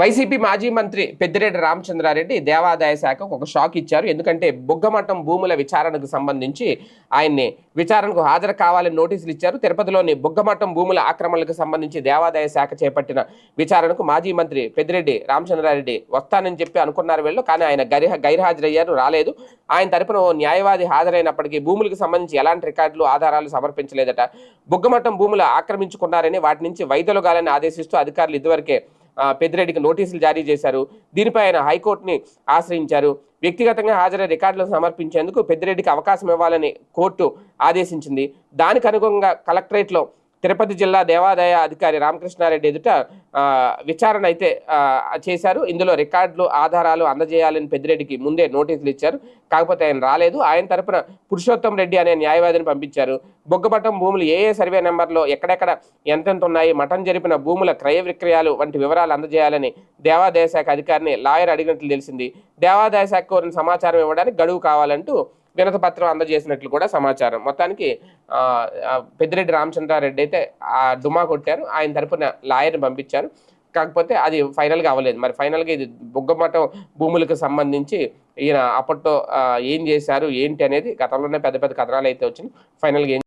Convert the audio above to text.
YCP మాజీ మంత్రి పెద్దిరెడ్డి రామచంద్రారెడ్డి దేవాదాయ శాఖకు ఒక షాక్ ఇచ్చారు. ఎందుకంటే బుగ్గమఠం భూముల విచారణకు సంబంధించి ఆయన్ని విచారణకు హాజరు కావాలని నోటీసులు ఇచ్చారు. తిరుపతిలోని బుగ్గమఠం భూముల ఆక్రమణలకు సంబంధించి దేవాదాయ శాఖ చేపట్టిన విచారణకు మాజీ మంత్రి పెద్దిరెడ్డి రామచంద్రారెడ్డి వస్తానని చెప్పి అనుకున్నారు వీళ్ళు. కానీ ఆయన గరి గైర్హాజరయ్యారు రాలేదు. ఆయన తరపున ఓ న్యాయవాది హాజరైనప్పటికీ భూములకు సంబంధించి ఎలాంటి రికార్డులు ఆధారాలు సమర్పించలేదట. బుగ్గమఠం భూములు ఆక్రమించుకున్నారని వాటి నుంచి వైదొలగాలని ఆదేశిస్తూ అధికారులు ఇదివరకే పెద్దిరెడ్డికి నోటీసులు జారీ చేశారు. దీనిపై ఆయన హైకోర్టుని ఆశ్రయించారు. వ్యక్తిగతంగా హాజరై రికార్డులను సమర్పించేందుకు పెద్దిరెడ్డికి అవకాశం ఇవ్వాలని కోర్టు ఆదేశించింది. దానికి అనుగుణంగా కలెక్టరేట్లో తిరుపతి జిల్లా దేవాదాయ అధికారి రామకృష్ణారెడ్డి ఎదుట విచారణ అయితే చేశారు. ఇందులో రికార్డులు ఆధారాలు అందజేయాలని పెద్దిరెడ్డికి ముందే నోటీసులు ఇచ్చారు. కాకపోతే ఆయన రాలేదు. ఆయన తరపున పురుషోత్తం రెడ్డి అనే న్యాయవాదిని పంపించారు. బొగ్గపట్టం భూములు ఏ ఏ సర్వే నెంబర్లో ఎక్కడెక్కడ ఎంతెంత ఉన్నాయి మఠం జరిపిన భూముల క్రయ విక్రయాలు వంటి వివరాలు అందజేయాలని దేవాదాయ శాఖ అధికారిని లాయర్ అడిగినట్లు తెలిసింది. దేవాదాయ శాఖ కోరిన సమాచారం ఇవ్వడానికి గడువు కావాలంటూ వినత పత్రం అందజేసినట్లు కూడా సమాచారం. మొత్తానికి పెద్దిరెడ్డి రామచంద్రారెడ్డి అయితే ఆ డుమా కొట్టారు. ఆయన తరపున లాయర్ని పంపించారు. కాకపోతే అది ఫైనల్గా అవ్వలేదు. మరి ఫైనల్గా ఇది బుగ్గమఠం భూములకు సంబంధించి ఈయన అప్పట్లో ఏం చేశారు ఏంటి అనేది గతంలోనే పెద్ద పెద్ద కథనాలు అయితే వచ్చినాయి. ఫైనల్గా ఏం